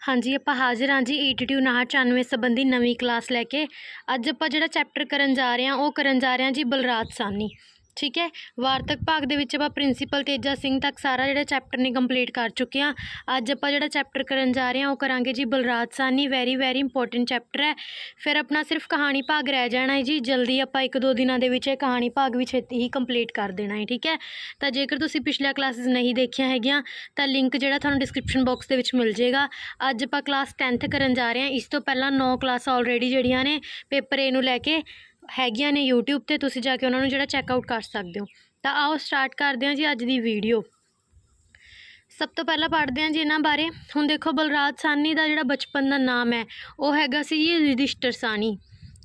ਹਾਂਜੀ, ਆਪਾਂ ਹਾਜ਼ਰ ਹਾਂ ਜੀ ਈਟੀਟਿਊ 99 ਸੰਬੰਧੀ ਨਵੀਂ ਕਲਾਸ ਲੈ ਕੇ। ਅੱਜ ਆਪਾਂ ਜਿਹੜਾ ਚੈਪਟਰ ਕਰਨ ਜਾ ਰਹੇ ਹਾਂ, ਉਹ ਕਰਨ ਜਾ ਰਹੇ ਹਾਂ ਜੀ ਬਲਰਾਜ ਸਾਨੀ ਠੀਕ ਹੈ? ਵਾਰਤਕ ਭਾਗ ਦੇ ਵਿੱਚ ਆਪਾਂ ਪ੍ਰਿੰਸੀਪਲ ਤੇਜਾ ਸਿੰਘ ਤੱਕ ਸਾਰਾ ਜਿਹੜਾ ਚੈਪਟਰ ਨੇ ਕੰਪਲੀਟ ਕਰ ਚੁੱਕੇ ਹਾਂ। ਅੱਜ ਆਪਾਂ ਜਿਹੜਾ ਚੈਪਟਰ ਕਰਨ ਜਾ ਰਹੇ ਹਾਂ, ਉਹ ਕਰਾਂਗੇ ji Balraj Sahni very very important chapter ਹੈ। ਫਿਰ ਆਪਣਾ ਸਿਰਫ ਕਹਾਣੀ ਭਾਗ ਰਹਿ ਜਾਣਾ ਹੈ ਜੀ। ਜਲਦੀ ਆਪਾਂ ਇੱਕ ਦੋ ਦਿਨਾਂ ਦੇ ਵਿੱਚ ਇਹ ਕਹਾਣੀ ਭਾਗ ਵੀ ਛੇਤੀ ਹੀ ਕੰਪਲੀਟ ਕਰ ਦੇਣਾ ਹੈ, ਠੀਕ ਹੈ? ਤਾਂ ਜੇਕਰ ਤੁਸੀਂ ਪਿਛਲੀਆਂ ਕਲਾਸਿਸ ਨਹੀਂ ਦੇਖੀਆਂ ਹੈਗੀਆਂ, ਤਾਂ ਲਿੰਕ ਜਿਹੜਾ ਤੁਹਾਨੂੰ ਡਿਸਕ੍ਰਿਪਸ਼ਨ ਬਾਕਸ ਦੇ ਵਿੱਚ ਮਿਲ ਜਾਏਗਾ। ਅੱਜ ਆਪਾਂ ਕਲਾਸ 10th ਕਰਨ ਜਾ ਰਹੇ ਹਾਂ। ਇਸ ਤੋਂ ਪਹਿਲਾਂ 9 ਕਲਾਸਾਂ ਆਲਰੇਡੀ ਜਿਹੜੀਆਂ ਨੇ ਪੇਪਰ ਏ ਨੂੰ ਲੈ ਕੇ। ਹੈਗੀਆਂ ਨੇ YouTube ਤੇ, ਤੁਸੀਂ ਜਾ ਕੇ ਉਹਨਾਂ ਨੂੰ ਜਿਹੜਾ ਚੈੱਕ ਆਊਟ ਕਰ ਸਕਦੇ ਹੋ। ਤਾਂ ਆਓ ਸਟਾਰਟ ਕਰਦੇ ਹਾਂ ਜੀ ਅੱਜ ਦੀ ਵੀਡੀਓ ਸਭ ਤੋਂ ਪਹਿਲਾਂ ਪੜ੍ਹਦੇ ਹਾਂ ਜੀ ਇਹਨਾਂ ਬਾਰੇ। ਹੁਣ ਦੇਖੋ ਬਲਰਾਜ ਸਾਨੀ ਦਾ ਜਿਹੜਾ ਬਚਪਨ ਦਾ ਨਾਮ ਹੈ, ਉਹ ਹੈਗਾ ਸੀ ਜੀ ਯੁਧਿਸ਼ਟਰ ਸਾਨੀ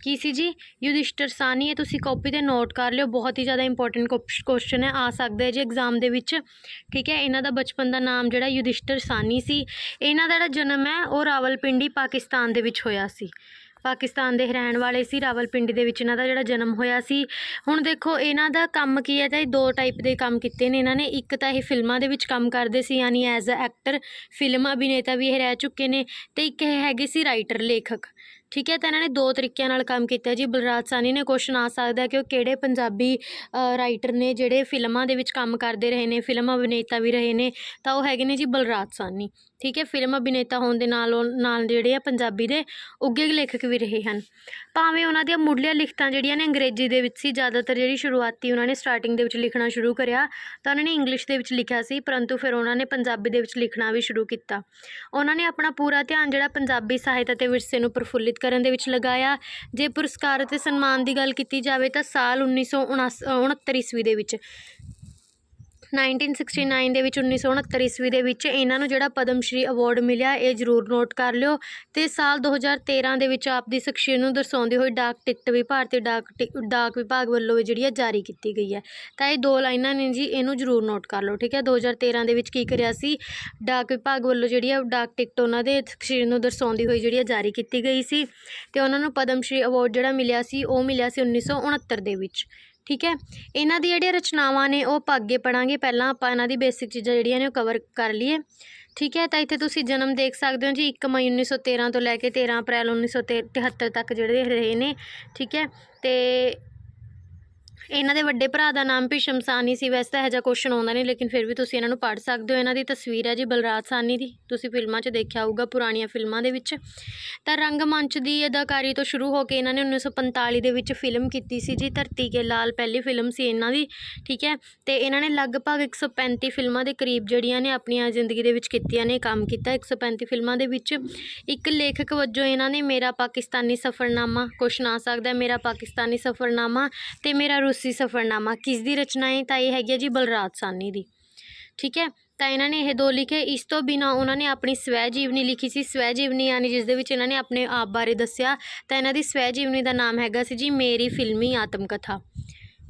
ਕੀ ਸੀ ਜੀ? ਯੁਧਿਸ਼ਟਰ ਸਾਨੀ ਇਹ ਤੁਸੀਂ ਕਾਪੀ ਤੇ ਨੋਟ ਕਰ ਲਿਓ, ਬਹੁਤ ਹੀ ਜ਼ਿਆਦਾ ਇੰਪੋਰਟੈਂਟ ਕੁਐਸਚਨ ਹੈ, ਆ ਸਕਦਾ ਹੈ ਜੀ ਐਗਜ਼ਾਮ ਦੇ ਵਿੱਚ। ਠੀਕ ਹੈ, ਇਹਨਾਂ ਦਾ ਬਚਪਨ ਦਾ ਨਾਮ ਜਿਹੜਾ ਯੁਧਿਸ਼ਟਰ ਸਾਨੀ ਸੀ। ਇਹਨਾਂ ਦਾ ਜਿਹੜਾ ਜਨਮ ਹੈ, ਉਹ ਰਾਵਲਪਿੰਡੀ, ਪਾਕਿਸਤਾਨ ਦੇ ਵਿੱਚ ਹੋਇਆ ਸੀ। ਪਾਕਿਸਤਾਨ ਦੇ ਰਹਿਣ ਵਾਲੇ ਸੀ, ਰਾਵਲਪਿੰਡੀ ਦੇ ਵਿੱਚ ਇਹਨਾਂ ਦਾ ਜਿਹੜਾ ਜਨਮ ਹੋਇਆ ਸੀ। ਹੁਣ ਦੇਖੋ, ਇਹਨਾਂ ਦਾ ਕੰਮ ਕੀ ਹੈ? ਤਾਂ ਇਹ ਦੋ ਟਾਈਪ ਦੇ ਕੰਮ ਕੀਤੇ ਨੇ। ਇਹਨਾਂ ਨੇ ਇੱਕ ਤਾਂ ਇਹ ਫਿਲਮਾਂ ਦੇ ਵਿੱਚ ਕੰਮ ਕਰਦੇ ਸੀ, ਯਾਨੀ ਐਜ਼ ਅ ਐਕਟਰ ਫਿਲਮ ਅਭਿਨੇਤਾ ਵੀ ਇਹ ਰਹਿ ਚੁੱਕੇ ਨੇ ਤੇ ਇੱਕ ਇਹ ਹੈਗੇ ਸੀ ਰਾਈਟਰ ਲੇਖਕ। ਠੀਕ ਹੈ, ਤਾਂ ਇਹਨਾਂ ਨੇ ਦੋ ਤਰੀਕਿਆਂ ਨਾਲ ਕੰਮ ਕੀਤਾ ਜੀ। ਬਲਰਾਜ ਸਾਨੀ ਨੇ ਕੁਐਸਚਨ ਆ ਸਕਦਾ ਕਿ ਉਹ ਕਿਹੜੇ ਪੰਜਾਬੀ ਰਾਈਟਰ ਨੇ ਜਿਹੜੇ ਫਿਲਮਾਂ ਦੇ ਵਿੱਚ ਕੰਮ ਕਰਦੇ ਰਹੇ ਨੇ, ਫਿਲਮ ਅਭਿਨੇਤਾ ਵੀ ਰਹੇ ਨੇ, ਤਾਂ ਉਹ ਹੈਗੇ ਨੇ ਜੀ ਬਲਰਾਜ ਸਾਨੀ ਠੀਕ ਹੈ, ਫਿਲਮ ਅਭਿਨੇਤਾ ਹੋਣ ਦੇ ਨਾਲ ਉਹ- ਨਾਲ ਜਿਹੜੇ ਆ ਪੰਜਾਬੀ ਦੇ ਉੱਘੇ ਲੇਖਕ ਵੀ ਰਹੇ ਹਨ। ਭਾਵੇਂ ਉਹਨਾਂ ਦੀਆਂ ਮੁੱਢਲੀਆਂ ਲਿਖਤਾਂ ਜਿਹੜੀਆਂ ਨੇ ਅੰਗਰੇਜ਼ੀ ਦੇ ਵਿੱਚ ਸੀ, ਜ਼ਿਆਦਾਤਰ ਜਿਹੜੀ ਸ਼ੁਰੂਆਤੀ ਉਹਨਾਂ ਨੇ ਸਟਾਰਟਿੰਗ ਦੇ ਵਿੱਚ ਲਿਖਣਾ ਸ਼ੁਰੂ ਕਰਿਆ, ਤਾਂ ਉਹਨਾਂ ਨੇ ਇੰਗਲਿਸ਼ ਦੇ ਵਿੱਚ ਲਿਖਿਆ ਸੀ, ਪਰੰਤੂ ਫਿਰ ਉਹਨਾਂ ਨੇ ਪੰਜਾਬੀ ਦੇ ਵਿੱਚ ਲਿਖਣਾ ਵੀ ਸ਼ੁਰੂ ਕੀਤਾ। ਉਹਨਾਂ ਨੇ ਆਪਣਾ ਪੂਰਾ ਧਿਆਨ ਜਿਹੜਾ ਪੰਜਾਬੀ ਸਾਹਿਤ ਅਤੇ ਵਿਰਸੇ ਨੂੰ ਪ੍ਰਫੁੱਲਿਤ ਕਰਨ ਦੇ ਵਿੱਚ ਲਗਾਇਆ। ਜੇ ਪੁਰਸਕਾਰ ਅਤੇ ਸਨਮਾਨ ਦੀ ਗੱਲ ਕੀਤੀ ਜਾਵੇ ਤਾਂ ਸਾਲ 1969 ਈਸਵੀ ਦੇ ਵਿੱਚ 1969 ਦੇ ਵਿੱਚ 1969 ਈਸਵੀ ਦੇ ਵਿੱਚ ਇਹਨਾਂ ਨੂੰ ਜਿਹੜਾ ਪਦਮ ਸ਼੍ਰੀ ਅਵਾਰਡ ਮਿਲਿਆ, ਇਹ ਜ਼ਰੂਰ ਨੋਟ ਕਰ ਲਿਓ। ਤੇ ਸਾਲ 2013 ਦੇ ਵਿੱਚ ਆਪ ਦੀ ਸ਼ਖਸੀਅਤ ਨੂੰ ਦਰਸਾਉਂਦੇ ਹੋਏ ਡਾਕ ਟਿਕਟ ਵੀ ਭਾਰਤੀ ਡਾਕ ਟਿਕ- ਡਾਕ ਵਿਭਾਗ ਵੱਲੋਂ ਵੀ ਜਿਹੜੀ ਹੈ ਜਾਰੀ ਕੀਤੀ ਗਈ ਹੈ। ਤਾਂ ਇਹ ਦੋ ਲਾਈਨਾਂ ਨੇ ਜੀ, ਇਹਨੂੰ ਜ਼ਰੂਰ ਨੋਟ ਕਰ ਲਓ, ਠੀਕ ਹੈ? 2013 ਦੇ ਵਿੱਚ ਕੀ ਕਰਿਆ ਸੀ? ਡਾਕ ਵਿਭਾਗ ਵੱਲੋਂ ਜਿਹੜੀ ਹੈ ਡਾਕ ਟਿਕਟ ਉਹਨਾਂ ਦੇ ਸ਼ਖਸੀਅਤ ਨੂੰ ਦਰਸਾਉਂਦੀ ਹੋਈ ਜਿਹੜੀ ਹੈ ਜਾਰੀ ਕੀਤੀ ਗਈ ਸੀ। ਤੇ ਉਹਨਾਂ ਨੂੰ ਪਦਮ ਸ਼੍ਰੀ ਅਵਾਰਡ ਜਿਹੜਾ ਮਿਲਿਆ ਸੀ, ਉਹ ਮਿਲਿਆ ਸੀ 1969 ਦੇ ਵਿੱਚ। ਠੀਕ ਹੈ? ਇਹਨਾਂ ਦੀ ਜਿਹੜੀਆਂ ਰਚਨਾਵਾਂ ਨੇ, ਉਹ ਆਪਾਂ ਅੱਗੇ ਪੜਾਂਗੇ ਪਹਿਲਾਂ ਆਪਾਂ ਇਹਨਾਂ ਦੀ ਬੇਸਿਕ ਚੀਜ਼ਾਂ ਜਿਹੜੀਆਂ ਨੇ, ਉਹ ਕਵਰ ਕਰ ਲਈਏ। ਠੀਕ ਹੈ? ਤਾਂ ਇੱਥੇ ਤੁਸੀਂ ਜਨਮ ਦੇਖ ਸਕਦੇ ਹੋ ਜੀ 1 ਮਈ 1913 ਤੋਂ ਲੈ ਕੇ 13 ਅਪ੍ਰੈਲ 1973 ਤੱਕ ਜਿਹੜੇ ਰਹੇ ਨੇ। ਠੀਕ ਹੈ? ਤੇ ਇਹਨਾਂ ਦੇ ਵੱਡੇ ਭਰਾ ਦਾ ਨਾਮ ਭੀਸ਼ਮ ਸਾਨੀ ਸੀ, ਵੈਸੇ ਤਾਂ ਇਹੋ ਜਿਹਾ ਕੁਐਸਚਨ ਆਉਂਦਾ ਨਹੀਂ, ਲੇਕਿਨ ਫਿਰ ਵੀ ਤੁਸੀਂ ਇਹਨਾਂ ਨੂੰ ਪੜ੍ਹ ਸਕਦੇ ਹੋ। ਇਹਨਾਂ ਦੀ ਤਸਵੀਰ ਹੈ ਜੀ ਬਲਰਾਜ ਸਾਨੀ ਦੀ। ਤੁਸੀਂ ਫਿਲਮਾਂ 'ਚ ਦੇਖਿਆ ਹੋਊਗਾ ਪੁਰਾਣੀਆਂ ਫਿਲਮਾਂ ਦੇ ਵਿੱਚ। ਤਾਂ ਰੰਗਮੰਚ ਦੀ ਅਦਾਕਾਰੀ ਤੋਂ ਸ਼ੁਰੂ ਹੋ ਕੇ ਇਹਨਾਂ ਨੇ 1945 ਦੇ ਵਿੱਚ ਫਿਲਮ ਕੀਤੀ ਸੀ ਜੀ। ਧਰਤੀ ਕੇ ਲਾਲ ਪਹਿਲੀ ਫਿਲਮ ਸੀ ਇਹਨਾਂ ਦੀ, ਠੀਕ ਹੈ? ਤੇ ਇਹਨਾਂ ਨੇ ਲਗਭਗ 135 ਫਿਲਮਾਂ ਦੇ ਕਰੀਬ ਜਿਹੜੀਆਂ ਨੇ ਆਪਣੀਆਂ ਜ਼ਿੰਦਗੀ ਦੇ ਵਿੱਚ ਕੀਤੀਆਂ ਨੇ ਕੰਮ ਕੀਤਾ 135 ਫਿਲਮਾਂ ਦੇ ਵਿੱਚ। ਇੱਕ ਲੇਖਕ ਵਜੋਂ ਇਹਨਾਂ ਨੇ ਮੇਰਾ ਪਾਕਿਸਤਾਨੀ ਸਫ਼ਰਨਾਮਾ, ਕੁਛ ਨਾ ਸਕਦਾ, ਮੇਰਾ ਪਾਕਿਸਤਾਨੀ ਸਫ਼ਰਨਾਮਾ ਤੇ ਮੇਰਾ ਰੂਸੀ ਸਫ਼ਰਨਾਮਾ ਕਿਸ ਦੀ ਰਚਨਾ ਹੈ? ਤਾਂ ਇਹ ਹੈਗੀ ਹੈ ਜੀ ਬਲਰਾਜ ਸਾਨੀ ਦੀ। ਠੀਕ ਹੈ? ਤਾਂ ਇਹਨਾਂ ਨੇ ਇਹ ਦੋ ਲਿਖੇ। ਇਸ ਤੋਂ ਬਿਨਾ ਉਹਨਾਂ ਨੇ ਆਪਣੀ ਸਵੈ ਜੀਵਨੀ ਲਿਖੀ ਸੀ। ਸਵੈ ਜੀਵਨੀ ਯਾਨੀ ਜਿਸ ਦੇ ਵਿੱਚ ਇਹਨਾਂ ਨੇ ਆਪਣੇ ਆਪ ਬਾਰੇ ਦੱਸਿਆ। ਤਾਂ ਇਹਨਾਂ ਦੀ ਸਵੈ ਜੀਵਨੀ ਦਾ ਨਾਮ ਹੈਗਾ ਸੀ ਜੀ ਮੇਰੀ ਫਿਲਮੀ ਆਤਮ ਕਥਾ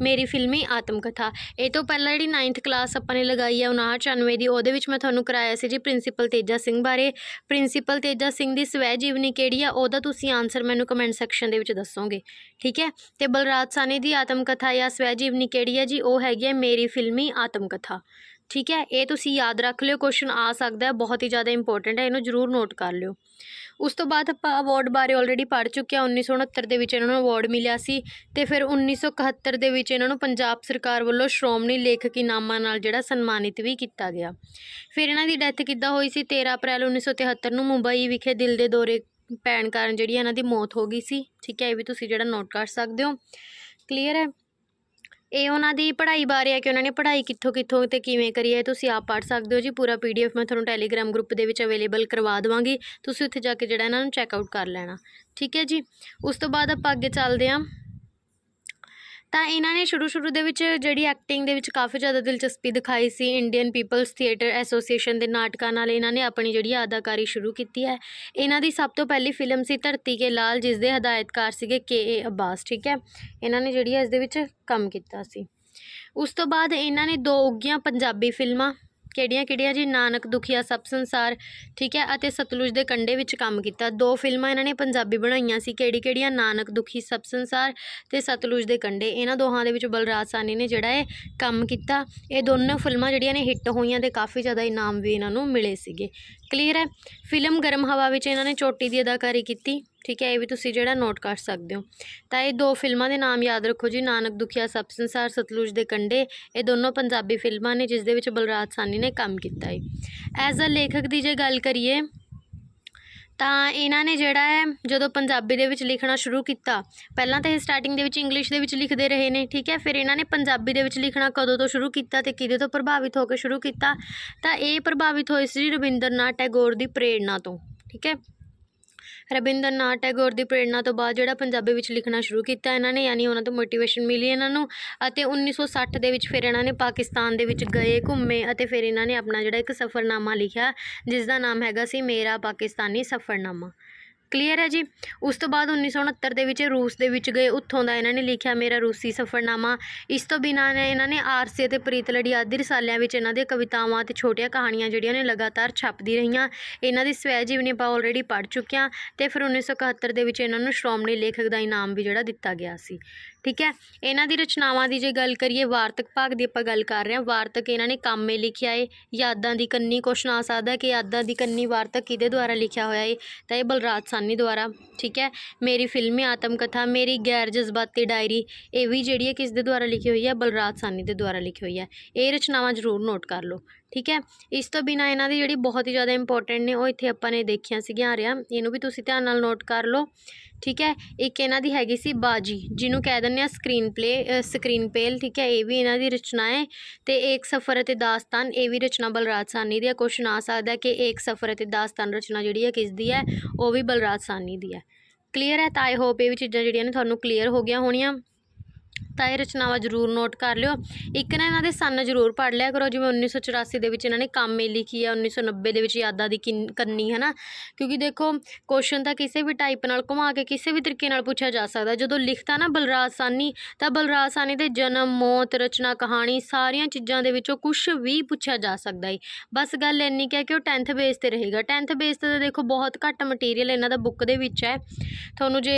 ਮੇਰੀ ਫਿਲਮੀ ਆਤਮ ਕਥਾ ਇਹ ਤੋਂ ਪਹਿਲਾਂ ਜਿਹੜੀ 9th ਕਲਾਸ ਆਪਾਂ ਨੇ ਲਗਾਈ ਹੈ 59 ਦੀ, ਉਹਦੇ ਵਿੱਚ ਮੈਂ ਤੁਹਾਨੂੰ ਕਰਾਇਆ ਸੀ ਜੀ ਪ੍ਰਿੰਸੀਪਲ ਤੇਜਾ ਸਿੰਘ ਬਾਰੇ। ਪ੍ਰਿੰਸੀਪਲ ਤੇਜਾ ਸਿੰਘ ਦੀ ਸਵੈ ਜੀਵਨੀ ਕਿਹੜੀ ਆ, ਉਹਦਾ ਤੁਸੀਂ ਆਨਸਰ ਮੈਨੂੰ ਕਮੈਂਟ ਸੈਕਸ਼ਨ ਦੇ ਵਿੱਚ ਦੱਸੋਗੇ। ਠੀਕ ਹੈ? ਤੇ ਬਲਰਾਜ ਸਾਨੀ ਦੀ ਆਤਮ ਕਥਾ ਜਾਂ ਸਵੈ ਜੀਵਨੀ ਕਿਹੜੀ ਹੈ ਜੀ? ਉਹ ਹੈਗੀ ਹੈ ਮੇਰੀ ਫਿਲਮੀ ਆਤਮ ਕਥਾ ਠੀਕ ਹੈ, ਇਹ ਤੁਸੀਂ ਯਾਦ ਰੱਖ ਲਿਓ ਕੁਐਸਚਨ ਆ ਸਕਦਾ ਹੈ, ਬਹੁਤ ਹੀ ਜ਼ਿਆਦਾ ਇੰਪੋਰਟੈਂਟ ਹੈ, ਇਹਨੂੰ ਜ਼ਰੂਰ ਨੋਟ ਕਰ ਲਿਓ। ਉਸ ਤੋਂ ਬਾਅਦ ਆਪਾਂ ਅਵਾਰਡ ਬਾਰੇ ਆਲਰੇਡੀ ਪੜ੍ਹ ਚੁੱਕੇ ਹਾਂ 1969 ਦੇ ਵਿੱਚ ਇਹਨਾਂ ਨੂੰ ਅਵਾਰਡ ਮਿਲਿਆ ਸੀ ਤੇ ਫਿਰ 1971 ਦੇ ਵਿੱਚ ਇਹਨਾਂ ਨੂੰ ਪੰਜਾਬ ਸਰਕਾਰ ਵੱਲੋਂ ਸ਼੍ਰੋਮਣੀ ਲੇਖਕ ਇਨਾਮਾਂ ਨਾਲ ਜਿਹੜਾ ਸਨਮਾਨਿਤ ਵੀ ਕੀਤਾ ਗਿਆ। ਫਿਰ ਇਹਨਾਂ ਦੀ ਡੈਥ ਕਿੱਦਾਂ ਹੋਈ ਸੀ? 13 ਅਪ੍ਰੈਲ 1973 ਨੂੰ ਮੁੰਬਈ ਵਿਖੇ ਦਿਲ ਦੇ ਦੌਰੇ ਪੈਣ ਕਾਰਨ ਜਿਹੜੀ ਇਹਨਾਂ ਦੀ ਮੌਤ ਹੋ ਗਈ ਸੀ। ਠੀਕ ਹੈ, ਇਹ ਵੀ ਤੁਸੀਂ ਜਿਹੜਾ ਨੋਟ ਕਰ ਸਕਦੇ ਹੋ। ਕਲੀਅਰ ਹੈ? ਇਹ ਉਹਨਾਂ ਦੀ ਪੜ੍ਹਾਈ ਬਾਰੇ ਹੈ ਕਿ ਉਹਨਾਂ ਨੇ ਪੜ੍ਹਾਈ ਕਿੱਥੋਂ ਕਿੱਥੋਂ ਤੇ ਕਿਵੇਂ ਕਰੀ ਹੈ, ਤੁਸੀਂ ਆਪ ਪੜ੍ਹ ਸਕਦੇ ਹੋ ਜੀ, ਪੂਰਾ ਪੀਡੀਐਫ ਮੈਂ ਤੁਹਾਨੂੰ ਟੈਲੀਗ੍ਰਾਮ ਗਰੁੱਪ ਦੇ ਵਿੱਚ ਅਵੇਲੇਬਲ ਕਰਵਾ ਦੇਵਾਂਗੀ, ਤੁਸੀਂ ਉੱਥੇ ਜਾ ਕੇ ਜਿਹੜਾ ਇਹਨਾਂ ਨੂੰ ਚੈੱਕ ਆਊਟ ਕਰ ਲੈਣਾ, ਠੀਕ ਹੈ ਜੀ? ਉਸ ਤੋਂ ਬਾਅਦ ਆਪਾਂ ਅੱਗੇ ਚੱਲਦੇ ਹਾਂ। ਤਾਂ ਇਹਨਾਂ ਨੇ ਸ਼ੁਰੂ ਸ਼ੁਰੂ ਦੇ ਵਿੱਚ ਜਿਹੜੀ ਐਕਟਿੰਗ ਦੇ ਵਿੱਚ ਕਾਫੀ ਜ਼ਿਆਦਾ ਦਿਲਚਸਪੀ ਦਿਖਾਈ ਸੀ। ਇੰਡੀਅਨ ਪੀਪਲਸ ਥੀਏਟਰ ਐਸੋਸੀਏਸ਼ਨ ਦੇ ਨਾਟਕਾਂ ਨਾਲ ਇਹਨਾਂ ਨੇ ਆਪਣੀ ਜਿਹੜੀ ਅਦਾਕਾਰੀ ਸ਼ੁਰੂ ਕੀਤੀ ਹੈ। ਇਹਨਾਂ ਦੀ ਸਭ ਤੋਂ ਪਹਿਲੀ ਫਿਲਮ ਸੀ ਧਰਤੀ ਕੇ ਲਾਲ, ਜਿਸ ਦੇ ਹਦਾਇਤਕਾਰ ਸੀਗੇ ਕੇ ਏ ਅਬਾਸ, ਠੀਕ ਹੈ? ਇਹਨਾਂ ਨੇ ਜਿਹੜੀ ਇਸ ਦੇ ਵਿੱਚ ਕੰਮ ਕੀਤਾ ਸੀ। ਉਸ ਤੋਂ ਬਾਅਦ ਇਹਨਾਂ ਨੇ ਦੋ ਉੱਗੀਆਂ ਪੰਜਾਬੀ ਫਿਲਮਾਂ ਕਿਹੜੀਆਂ ਕਿਹੜੀਆਂ ਜੀ ਨਾਨਕ ਦੁਖੀਆ ਸਭ ਸੰਸਾਰ, ਠੀਕ ਹੈ, ਅਤੇ ਸਤਲੁਜ ਦੇ ਕੰਢੇ ਵਿੱਚ ਕੰਮ ਕੀਤਾ। ਦੋ ਫਿਲਮਾਂ ਇਹਨਾਂ ਨੇ ਪੰਜਾਬੀ ਬਣਾਈਆਂ ਸੀ ਕਿਹੜੀ ਕਿਹੜੀਆਂ ਨਾਨਕ ਦੁਖੀ ਸਭ ਸੰਸਾਰ ਤੇ ਸਤਲੁਜ ਦੇ ਕੰਢੇ। ਇਹਨਾਂ ਦੋਹਾਂ ਦੇ ਵਿੱਚ ਬਲਰਾਜ ਸਾਨੀ ਨੇ ਜਿਹੜਾ ਹੈ ਕੰਮ ਕੀਤਾ। ਇਹ ਦੋਨੋਂ ਫਿਲਮਾਂ ਜਿਹੜੀਆਂ ਨੇ ਹਿੱਟ ਹੋਈਆਂ ਤੇ ਕਾਫੀ ਜ਼ਿਆਦਾ ਇਨਾਮ ਵੀ ਇਹਨਾਂ ਨੂੰ ਮਿਲੇ ਸੀਗੇ। ਕਲੀਅਰ ਹੈ? ਫਿਲਮ ਗਰਮ ਹਵਾ ਵਿੱਚ ਇਹਨਾਂ ਨੇ ਚੋਟੀ ਦੀ ਅਦਾਕਾਰੀ ਕੀਤੀ। ਠੀਕ ਹੈ, ਇਹ ਵੀ ਤੁਸੀਂ ਜਿਹੜਾ ਨੋਟ ਕਰ ਸਕਦੇ ਹੋ। ਤਾਂ ਇਹ ਦੋ ਫਿਲਮਾਂ ਦੇ ਨਾਮ ਯਾਦ ਰੱਖੋ ਜੀ, ਨਾਨਕ ਦੁਖੀਆ ਸਭ ਸੰਸਾਰ, ਸਤਲੁਜ ਦੇ ਕੰਢੇ। ਇਹ ਦੋਨੋਂ ਪੰਜਾਬੀ ਫਿਲਮਾਂ ਨੇ, ਜਿਸ ਦੇ ਵਿੱਚ ਬਲਰਾਜ ਸਾਨੀ ਨੇ ਕੰਮ ਕੀਤਾ ਹੈ ਐਜ਼ ਅ ਲੇਖਕ ਦੀ ਜੇ ਗੱਲ ਕਰੀਏ, ਤਾਂ ਇਹਨਾਂ ਨੇ ਜਿਹੜਾ ਹੈ, ਜਦੋਂ ਪੰਜਾਬੀ ਦੇ ਵਿੱਚ ਲਿਖਣਾ ਸ਼ੁਰੂ ਕੀਤਾ, ਪਹਿਲਾਂ ਤਾਂ ਇਹ ਸਟਾਰਟਿੰਗ ਦੇ ਵਿੱਚ ਇੰਗਲਿਸ਼ ਦੇ ਵਿੱਚ ਲਿਖਦੇ ਰਹੇ ਨੇ, ਠੀਕ ਹੈ। ਫਿਰ ਇਹਨਾਂ ਨੇ ਪੰਜਾਬੀ ਦੇ ਵਿੱਚ ਲਿਖਣਾ ਕਦੋਂ ਤੋਂ ਸ਼ੁਰੂ ਕੀਤਾ ਤੇ ਕਿਹਦੇ ਤੋਂ ਪ੍ਰਭਾਵਿਤ ਹੋ ਕੇ ਸ਼ੁਰੂ ਕੀਤਾ, ਤਾਂ ਇਹ ਪ੍ਰਭਾਵਿਤ ਹੋਏ ਸੀ ਰਵਿੰਦਰਨਾਥ ਟੈਗੋਰ ਦੀ ਪ੍ਰੇਰਣਾ ਤੋਂ, ਠੀਕ ਹੈ। ਰਵਿੰਦਰਨਾਥ ਟੈਗੋਰ ਦੀ ਪ੍ਰੇਰਣਾ ਤੋਂ ਬਾਅਦ ਜਿਹੜਾ ਪੰਜਾਬੀ ਵਿੱਚ ਲਿਖਣਾ ਸ਼ੁਰੂ ਕੀਤਾ ਇਹਨਾਂ ਨੇ, ਯਾਨੀ ਉਹਨਾਂ ਤੋਂ ਮੋਟੀਵੇਸ਼ਨ ਮਿਲੀ ਇਹਨਾਂ ਨੂੰ ਅਤੇ 1960 ਦੇ ਵਿੱਚ ਫਿਰ ਇਹਨਾਂ ਨੇ ਪਾਕਿਸਤਾਨ ਦੇ ਵਿੱਚ ਗਏ, ਘੁੰਮੇ ਅਤੇ ਫਿਰ ਇਹਨਾਂ ਨੇ ਆਪਣਾ ਜਿਹੜਾ ਇੱਕ ਸਫ਼ਰਨਾਮਾ ਲਿਖਿਆ ਜਿਸ ਦਾ ਨਾਮ ਹੈਗਾ ਸੀ, ਮੇਰਾ ਪਾਕਿਸਤਾਨੀ ਸਫ਼ਰਨਾਮਾ। ਕਲੀਅਰ ਹੈ ਜੀ? ਉਸ ਤੋਂ ਬਾਅਦ 1969 ਦੇ ਵਿੱਚ ਇਹ ਰੂਸ ਦੇ ਵਿੱਚ ਗਏ। ਉੱਥੋਂ ਦਾ ਇਹਨਾਂ ਨੇ ਲਿਖਿਆ, ਮੇਰਾ ਰੂਸੀ ਸਫ਼ਰਨਾਮਾ। ਇਸ ਤੋਂ ਬਿਨਾਂ ਨੇ ਇਹਨਾਂ ਨੇ ਆਰਸੀ ਅਤੇ ਪ੍ਰੀਤ ਲੜੀ ਆਦਿ ਰਸਾਲਿਆਂ ਵਿੱਚ ਇਹਨਾਂ ਦੀਆਂ ਕਵਿਤਾਵਾਂ ਅਤੇ ਛੋਟੀਆਂ ਕਹਾਣੀਆਂ ਜਿਹੜੀਆਂ ਨੇ ਲਗਾਤਾਰ ਛਪਦੀ ਰਹੀਆਂ। ਇਹਨਾਂ ਦੀ ਸਵੈ ਜੀਵਨੀ ਆਪਾਂ ਆਲਰੇਡੀ ਪੜ੍ਹ ਚੁੱਕੇ ਹਾਂ ਤੇ ਫਿਰ 1971 ਦੇ ਵਿੱਚ ਇਹਨਾਂ ਨੂੰ ਸ਼੍ਰੋਮਣੀ ਲੇਖਕ ਦਾ ਇਨਾਮ ਵੀ ਜਿਹੜਾ ਦਿੱਤਾ ਗਿਆ ਸੀ। ਠੀਕ ਹੈ? ਇਹਨਾਂ ਦੀ ਰਚਨਾਵਾਂ ਦੀ ਜੇ ਗੱਲ ਕਰੀਏ, ਵਾਰਤਕ ਭਾਗ ਦੀ ਆਪਾਂ ਗੱਲ ਕਰ ਰਹੇ ਹਾਂ। ਵਾਰਤਕ ਇਹਨਾਂ ਨੇ ਕਾਮੇ ਲਿਖਿਆ ਏ, ਯਾਦਾਂ ਦੀ ਕੰਨੀ ਕੁਛ ਆ ਸਕਦਾ ਕਿ ਯਾਦਾਂ ਦੀ ਕੰਨੀ ਵਾਰਤਕ ਕਿਹਦੇ ਦੁਆਰਾ ਲਿਖਿਆ ਹੋਇਆ ਏ? ਤਾਂ ਇਹ ਬਲਰਾਜ ਸਾਨੀ ਦੁਆਰਾ, ਠੀਕ ਹੈ? ਮੇਰੀ ਫਿਲਮੀ ਆਤਮ ਕਥਾ ਮੇਰੀ ਗੈਰ ਜਜ਼ਬਾਤੀ ਡਾਇਰੀ, ਇਹ ਵੀ ਜਿਹੜੀ ਹੈ ਕਿਸ ਦੇ ਦੁਆਰਾ ਲਿਖੀ ਹੋਈ ਹੈ? ਬਲਰਾਜ ਸਾਨੀ ਦੇ ਦੁਆਰਾ ਲਿਖੀ ਹੋਈ ਹੈ। ਇਹ ਰਚਨਾਵਾਂ ਜ਼ਰੂਰ ਨੋਟ ਕਰ ਲਓ। ਠੀਕ ਹੈ? ਇਸ ਤੋਂ ਬਿਨਾ ਇਹਨਾਂ ਦੀ ਜਿਹੜੀ ਬਹੁਤ ਹੀ ਜ਼ਿਆਦਾ ਇੰਪੋਰਟੈਂਟ ਨੇ, ਉਹ ਇੱਥੇ ਆਪਾਂ ਨੇ ਦੇਖੀਆਂ ਸੀਗੀਆਂ, ਆ ਰਿਹਾ ਇਹਨੂੰ ਵੀ ਤੁਸੀਂ ਧਿਆਨ ਨਾਲ ਨੋਟ ਕਰ ਲਓ। ਠੀਕ ਹੈ? ਇੱਕ ਇਹਨਾਂ ਦੀ ਹੈਗੀ ਸੀ ਬਾਜੀ, ਜਿਹਨੂੰ ਕਹਿ ਦਿੰਦੇ ਆ ਸਕਰੀਨ ਪਲੇ ਸਕਰੀਨ ਪੇਲ ਠੀਕ ਹੈ? ਇਹ ਵੀ ਇਹਨਾਂ ਦੀ ਰਚਨਾ ਹੈ ਤੇ ਏਕ ਸਫਰ ਅਤੇ ਦਾਸਤਾਨ, ਇਹ ਵੀ ਰਚਨਾ ਬਲਰਾਜ ਸਾਨੀ ਦੀ ਹੈ। ਕੁਛ ਨਾ ਸਕਦਾ ਕਿ ਏਕ ਸਫਰ ਅਤੇ ਦਾਸਤਾਨ ਰਚਨਾ ਜਿਹੜੀ ਹੈ ਕਿਸ ਦੀ ਹੈ? ਉਹ ਵੀ ਬਲਰਾਜ ਸਾਨੀ ਦੀ ਹੈ। ਕਲੀਅਰ ਹੈ? ਤਾਂ ਆਈ ਹੋਪ ਇਹ ਵੀ ਚੀਜ਼ਾਂ ਜਿਹੜੀਆਂ ਨੇ ਤੁਹਾਨੂੰ ਕਲੀਅਰ ਹੋ ਗਈਆਂ ਹੋਣੀਆਂ। ਤਾਂ ਇਹ ਰਚਨਾਵਾਂ ਜ਼ਰੂਰ ਨੋਟ ਕਰ ਲਿਓ। ਇੱਕ ਨਾ ਇਹਨਾਂ ਦੇ ਸੰਨ ਜ਼ਰੂਰ ਪੜ੍ਹ ਲਿਆ ਕਰੋ, ਜਿਵੇਂ 1984 ਦੇ ਵਿੱਚ ਇਹਨਾਂ ਨੇ ਕਾਮੇ ਲਿਖੀ ਹੈ 1990 ਦੇ ਵਿੱਚ ਯਾਦਾਂ ਦੀ ਕਿੰਨ- ਕੰਨੀ ਹੈ ਨਾ ਕਿਉਂਕਿ ਦੇਖੋ ਕੁਐਸਚਨ ਤਾਂ ਕਿਸੇ ਵੀ ਟਾਈਪ ਨਾਲ ਘੁਮਾ ਕੇ ਕਿਸੇ ਵੀ ਤਰੀਕੇ ਨਾਲ ਪੁੱਛਿਆ ਜਾ ਸਕਦਾ। ਜਦੋਂ ਲਿਖਤਾ ਨਾ ਬਲਰਾਜ ਸਾਨੀ ਤਾਂ ਬਲਰਾਜ ਸਾਨੀ ਦੇ ਜਨਮ, ਮੌਤ, ਰਚਨਾ, ਕਹਾਣੀ ਸਾਰੀਆਂ ਚੀਜ਼ਾਂ ਦੇ ਵਿੱਚੋਂ ਕੁਝ ਵੀ ਪੁੱਛਿਆ ਜਾ ਸਕਦਾ ਹੈ ਬਸ ਗੱਲ ਇੰਨੀ ਕੁ ਕਿ ਉਹ 10th ਬੇਸ ਤੇ ਰਹੇਗਾ। 10th ਬੇਸ ਤੇ ਤਾਂ ਦੇਖੋ ਬਹੁਤ ਘੱਟ ਮਟੀਰੀਅਲ ਇਹਨਾਂ ਦਾ ਬੁੱਕ ਦੇ ਵਿੱਚ ਹੈ। ਤੁਹਾਨੂੰ ਜੇ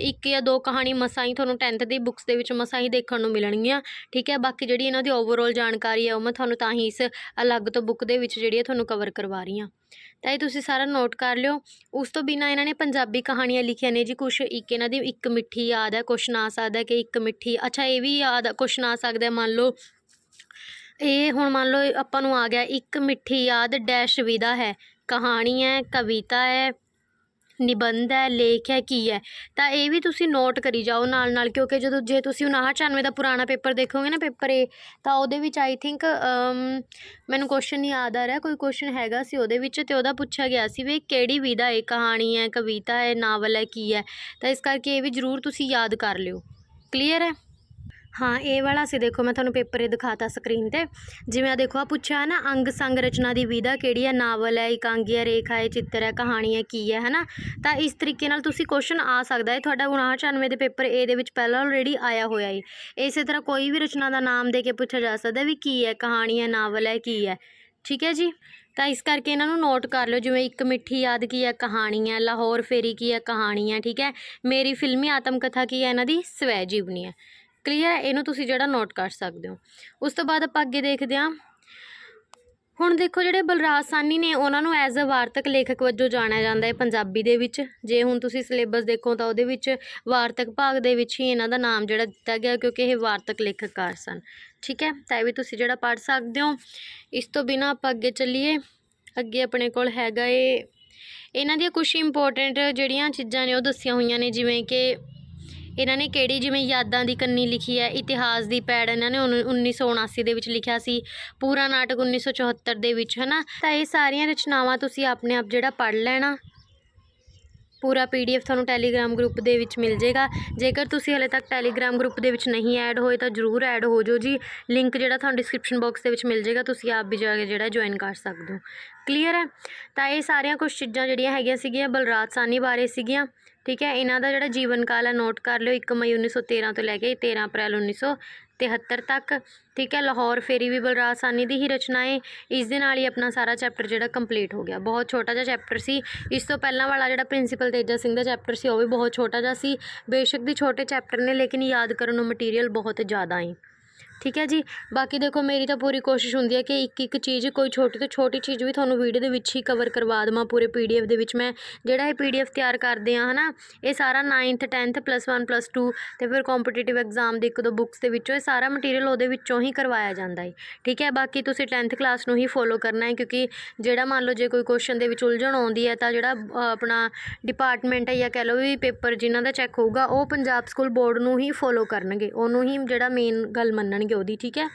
ਇੱਕ ਜਾਂ ਦੋ ਕਹਾਣੀ ਮਸਾਂ ਹੀ ਤੁਹਾਨੂੰ 10th ਦੀ ਬੁੱਕਸ ਦੇ ਵਿੱਚ ਮਸਾਂ ਹੀ ਦੇਖਣ ਨੂੰ ਮਿਲਣਗੀਆਂ। ਠੀਕ ਹੈ, ਬਾਕੀ ਜਿਹੜੀ ਇਹਨਾਂ ਦੀ ਓਵਰਆਲ ਜਾਣਕਾਰੀ ਹੈ, ਉਹ ਮੈਂ ਤੁਹਾਨੂੰ ਤਾਂ ਹੀ ਇਸ ਅਲੱਗ ਤੋਂ ਬੁੱਕ ਦੇ ਵਿੱਚ ਜਿਹੜੀ ਹੈ ਤੁਹਾਨੂੰ ਕਵਰ ਕਰਵਾ ਰਹੀ ਹਾਂ। ਤਾਂ ਇਹ ਤੁਸੀਂ ਸਾਰਾ ਨੋਟ ਕਰ ਲਿਓ। ਉਸ ਤੋਂ ਬਿਨਾ ਇਹਨਾਂ ਨੇ ਪੰਜਾਬੀ ਕਹਾਣੀਆਂ ਲਿਖੀਆਂ ਨੇ ਜੀ, ਕੁਛ ਇੱਕ ਇਹਨਾਂ ਦੀ ਇੱਕ ਮਿੱਠੀ ਯਾਦ ਹੈ, ਕੁਛ ਨਾ ਸਕਦਾ ਕਿ ਇੱਕ ਮਿੱਠੀ। ਅੱਛਾ, ਇਹ ਵੀ ਯਾਦ ਕੁਛ ਨਾ ਸਕਦਾ ਮੰਨ ਲਓ। ਇਹ ਹੁਣ ਮੰਨ ਲਓ ਆਪਾਂ ਨੂੰ ਆ ਗਿਆ, ਇੱਕ ਮਿੱਠੀ ਯਾਦ ਡੈਸ਼ ਵਿਦਾ ਹੈ। ਕਹਾਣੀ ਹੈ, ਕਵਿਤਾ ਹੈ ਨਿਬੰਧ ਹੈ, ਲੇਖ ਹੈ, ਕੀ ਹੈ, ਤਾਂ ਇਹ ਵੀ ਤੁਸੀਂ ਨੋਟ ਕਰੀ ਜਾਓ ਨਾਲ ਨਾਲ ਕਿਉਂਕਿ ਜਦੋਂ ਜੇ ਤੁਸੀਂ 59 ਦਾ ਪੁਰਾਣਾ ਪੇਪਰ ਦੇਖੋਗੇ ਨਾ ਪੇਪਰ ਏ ਤਾਂ ਉਹਦੇ ਵਿੱਚ ਆਈ ਥਿੰਕ ਮੈਨੂੰ ਕੁਐਸਚਨ ਯਾਦ ਆ ਰਿਹਾ, ਕੋਈ ਕੁਐਸਚਨ ਹੈਗਾ ਸੀ ਉਹਦੇ ਵਿੱਚ ਤੇ ਉਹਦਾ ਪੁੱਛਿਆ ਗਿਆ ਸੀ ਵੀ ਕਿਹੜੀ ਵਿਧਾ ਹੈ ਕਹਾਣੀ ਹੈ, ਕਵਿਤਾ ਹੈ, ਨਾਵਲ ਹੈ, ਕੀ ਹੈ, ਤਾਂ ਇਸ ਕਰਕੇ ਇਹ ਵੀ ਜ਼ਰੂਰ ਤੁਸੀਂ ਯਾਦ ਕਰ ਲਿਓ। ਕਲੀਅਰ ਹੈ? ਹਾਂ, ਇਹ ਵਾਲਾ ਸੀ। ਦੇਖੋ, ਮੈਂ ਤੁਹਾਨੂੰ ਪੇਪਰ ਇਹ ਦਿਖਾਤਾ ਸਕਰੀਨ ਤੇ। ਜਿਵੇਂ ਆ ਦੇਖੋ, ਆ ਪੁੱਛਿਆ ਨਾ, ਅੰਗ ਸੰਗ ਰਚਨਾ ਦੀ ਵਿਧਾ ਕਿਹੜੀ ਹੈ ਨਾਵਲ ਹੈ, ਇਕਾਂਗੀ ਹੈ, ਰੇਖਾ ਹੈ, ਚਿੱਤਰ ਹੈ, ਕਹਾਣੀ ਹੈ, ਕੀ ਹੈ, ਹਨਾ? ਤਾਂ ਇਸ ਤਰੀਕੇ ਨਾਲ ਤੁਸੀਂ ਕੁਐਸਚਨ ਆ ਸਕਦਾ ਹੈ। ਤੁਹਾਡਾ 59 ਦੇ ਪੇਪਰ ਏ ਦੇ ਵਿੱਚ ਪਹਿਲਾਂ ਆਲਰੇਡੀ ਆਇਆ ਹੋਇਆ ਹੈ ਇਸੇ ਤਰ੍ਹਾਂ ਕੋਈ ਵੀ ਰਚਨਾ ਦਾ ਨਾਮ ਦੇ ਕੇ ਪੁੱਛਿਆ ਜਾ ਸਕਦਾ ਵੀ ਕੀ ਹੈ? ਕਹਾਣੀ ਹੈ, ਨਾਵਲ ਹੈ, ਕੀ ਹੈ? ਠੀਕ ਹੈ ਜੀ? ਤਾਂ ਇਸ ਕਰਕੇ ਇਹਨਾਂ ਨੂੰ ਨੋਟ ਕਰ ਲਿਓ। ਜਿਵੇਂ ਇੱਕ ਮਿੱਠੀ ਯਾਦ ਕੀ ਹੈ? ਕਹਾਣੀ ਹੈ। ਲਾਹੌਰ ਫੇਰੀ ਕੀ ਹੈ? ਕਹਾਣੀ ਹੈ। ਠੀਕ ਹੈ? ਮੇਰੀ ਫਿਲਮੀ ਆਤਮ ਕਥਾ ਕੀ ਹੈ? ਇਹਨਾਂ ਦੀ ਸਵੈ ਜੀਵਨੀ ਹੈ। ਕਲੀਅਰ ਹੈ? ਇਹਨੂੰ ਤੁਸੀਂ ਜਿਹੜਾ ਨੋਟ ਕਰ ਸਕਦੇ ਹੋ। ਉਸ ਤੋਂ ਬਾਅਦ ਆਪਾਂ ਅੱਗੇ ਦੇਖਦੇ ਹਾਂ। ਹੁਣ ਦੇਖੋ ਜਿਹੜੇ ਬਲਰਾਜ ਸਾਨੀ ਨੇ, ਉਹਨਾਂ ਨੂੰ ਐਜ਼ ਅ ਵਾਰਤਕ ਲੇਖਕ ਵਜੋਂ ਜਾਣਿਆ ਜਾਂਦਾ ਹੈ ਪੰਜਾਬੀ ਦੇ ਵਿੱਚ। ਜੇ ਹੁਣ ਤੁਸੀਂ ਸਿਲੇਬਸ ਦੇਖੋ ਤਾਂ ਉਹਦੇ ਵਿੱਚ ਵਾਰਤਕ ਭਾਗ ਦੇ ਵਿੱਚ ਹੀ ਇਹਨਾਂ ਦਾ ਨਾਮ ਜਿਹੜਾ ਦਿੱਤਾ ਗਿਆ, ਕਿਉਂਕਿ ਇਹ ਵਾਰਤਕ ਲੇਖਕਕਾਰ ਸਨ। ਠੀਕ ਹੈ? ਤਾਂ ਇਹ ਵੀ ਤੁਸੀਂ ਜਿਹੜਾ ਪੜ੍ਹ ਸਕਦੇ ਹੋ। ਇਸ ਤੋਂ ਬਿਨਾਂ ਆਪਾਂ ਅੱਗੇ ਚੱਲੀਏ। ਅੱਗੇ ਆਪਣੇ ਕੋਲ ਹੈਗਾ ਏ। ਇਹਨਾਂ ਦੀਆਂ ਕੁਝ ਇੰਪੋਰਟੈਂਟ ਜਿਹੜੀਆਂ ਚੀਜ਼ਾਂ ਨੇ, ਉਹ ਦੱਸੀਆਂ ਹੋਈਆਂ ਨੇ, ਜਿਵੇਂ ਕਿ ਇਹਨਾਂ ਨੇ ਕਿਹੜੀ ਜਿਵੇਂ ਯਾਦਾਂ ਦੀ ਕੰਨੀ ਲਿਖੀ ਹੈ, ਇਤਿਹਾਸ ਦੀ ਪੈੜ ਇਹਨਾਂ ਨੇ ਉੱਨੀ- 1979 ਦੇ ਵਿੱਚ ਲਿਖਿਆ ਸੀ, ਪੂਰਾ ਨਾਟਕ 1974 ਦੇ ਵਿੱਚ, ਹਨਾ? ਤਾਂ ਇਹ ਸਾਰੀਆਂ ਰਚਨਾਵਾਂ ਤੁਸੀਂ ਆਪਣੇ ਆਪ ਜਿਹੜਾ ਪੜ੍ਹ ਲੈਣਾ, ਪੂਰਾ ਪੀਡੀਐਫ ਤੁਹਾਨੂੰ ਟੈਲੀਗ੍ਰਾਮ ਗਰੁੱਪ ਦੇ ਵਿੱਚ ਮਿਲ ਜੇਗਾ ਜੇਕਰ ਤੁਸੀਂ ਹਲੇ ਤੱਕ ਟੈਲੀਗ੍ਰਾਮ ਗਰੁੱਪ ਦੇ ਵਿੱਚ ਨਹੀਂ ਐਡ ਹੋਏ ਤਾਂ ਜਰੂਰ ਐਡ ਹੋ ਜਾਓ ਜੀ। ਲਿੰਕ ਜਿਹੜਾ ਤੁਹਾਨੂੰ ਡਿਸਕ੍ਰਿਪਸ਼ਨ ਬਾਕਸ ਦੇ ਵਿੱਚ ਮਿਲ ਜੇਗਾ ਤੁਸੀਂ ਆਪ ਵੀ ਜਾ ਕੇ ਜਿਹੜਾ ਜੁਆਇਨ ਕਰ ਸਕਦੇ ਹੋ। ਕਲੀਅਰ ਹੈ? ਤਾਂ ਇਹ ਸਾਰੀਆਂ ਕੁਝ ਚੀਜ਼ਾਂ ਜਿਹੜੀਆਂ ਹੈਗੀਆਂ ਸੀਗੀਆਂ, ਬਲਰਾਜ ਸਾਨੀ ਬਾਰੇ ਸੀਗੀਆਂ। ਠੀਕ ਹੈ, ਇਹਨਾਂ ਦਾ ਜਿਹੜਾ ਜੀਵਨ ਕਾਲ ਹੈ ਨੋਟ ਕਰ ਲਿਓ 1 ਮਈ 1913 ਤੋਂ ਲੈ ਕੇ 13 ਅਪ੍ਰੈਲ 1913 73 ਤੱਕ, ਠੀਕ ਹੈ, ਲਾਹੌਰ ਫੇਰੀ ਵੀ ਬਲਰਾਜ ਸਾਨੀ ਦੀ ਹੀ ਰਚਨਾ ਰਚਨਾਏ ਇਸ ਦੇ ਨਾਲ ਹੀ ਆਪਣਾ ਸਾਰਾ ਚੈਪਟਰ ਜਿਹੜਾ ਕੰਪਲੀਟ ਹੋ ਗਿਆ। ਬਹੁਤ ਛੋਟਾ ਜਿਹਾ ਚੈਪਟਰ ਸੀ, ਇਸ ਤੋਂ ਪਹਿਲਾਂ ਵਾਲਾ ਜਿਹੜਾ ਪ੍ਰਿੰਸੀਪਲ ਤੇਜਾ ਸਿੰਘ ਦਾ ਚੈਪਟਰ ਸੀ, ਉਹ ਵੀ ਬਹੁਤ ਛੋਟਾ ਜਿਹਾ ਸੀ, ਬੇਸ਼ੱਕ ਦੀ ਛੋਟੇ ਚੈਪਟਰ ਨੇ, ਲੇਕਿਨ ਯਾਦ ਕਰਨ ਨੂੰ ਮਟੀਰੀਅਲ ਬਹੁਤ ਜ਼ਿਆਦਾ ਹੈ ਠੀਕ ਹੈ ਜੀ? ਬਾਕੀ ਦੇਖੋ, ਮੇਰੀ ਤਾਂ ਪੂਰੀ ਕੋਸ਼ਿਸ਼ ਹੁੰਦੀ ਹੈ ਕਿ ਇੱਕ ਇੱਕ ਚੀਜ਼, ਕੋਈ ਛੋਟੀ ਤੋਂ ਛੋਟੀ ਚੀਜ਼ ਵੀ ਤੁਹਾਨੂੰ ਵੀਡੀਓ ਦੇ ਵਿੱਚ ਹੀ ਕਵਰ ਕਰਵਾ ਦੇਵਾਂ ਪੂਰੇ ਪੀਡੀਐਫ ਦੇ ਵਿੱਚ। ਮੈਂ ਜਿਹੜਾ ਇਹ ਪੀਡੀਐਫ ਤਿਆਰ ਕਰਦੇ ਆ ਹਨਾ, ਇਹ ਸਾਰਾ 9th 10th ਪਲੱਸ 1 ਪਲੱਸ 2 ਤੇ ਫਿਰ ਕੰਪੀਟੀਟਿਵ ਐਗਜ਼ਾਮ ਦੇ ਇੱਕ ਦੋ ਬੁੱਕਸ ਦੇ ਵਿੱਚੋਂ ਇਹ ਸਾਰਾ ਮਟੀਰੀਅਲ ਉਹਦੇ ਵਿੱਚੋਂ ਹੀ ਕਰਵਾਇਆ ਜਾਂਦਾ ਹੈ। ਠੀਕ ਹੈ? ਬਾਕੀ ਤੁਸੀਂ 10th ਕਲਾਸ ਨੂੰ ਹੀ ਫੋਲੋ ਕਰਨਾ ਹੈ, ਕਿਉਂਕਿ ਜਿਹੜਾ ਮੰਨ ਲਓ ਜੇ ਕੋਈ ਕੁਐਸਚਨ ਦੇ ਵਿੱਚ ਉਲਝਣ ਆਉਂਦੀ ਹੈ, ਤਾਂ ਜਿਹੜਾ ਆਪਣਾ ਡਿਪਾਰਟਮੈਂਟ ਹੈ ਜਾਂ ਕਹਿ ਲਓ ਵੀ ਪੇਪਰ ਜਿਨ੍ਹਾਂ ਦਾ ਚੈੱਕ ਹੋਊਗਾ, ਉਹ ਪੰਜਾਬ ਸਕੂਲ ਬੋਰਡ ਨੂੰ ਹੀ ਫੋਲੋ ਕਰਨਗੇ। ਉਹਨੂੰ ਹੀ ਜਿਹੜਾ ਮੇਨ ਗੱਲ ਮੰਨਣਗੇ। ਉਹਦੀ, ਠੀਕ ਹੈ?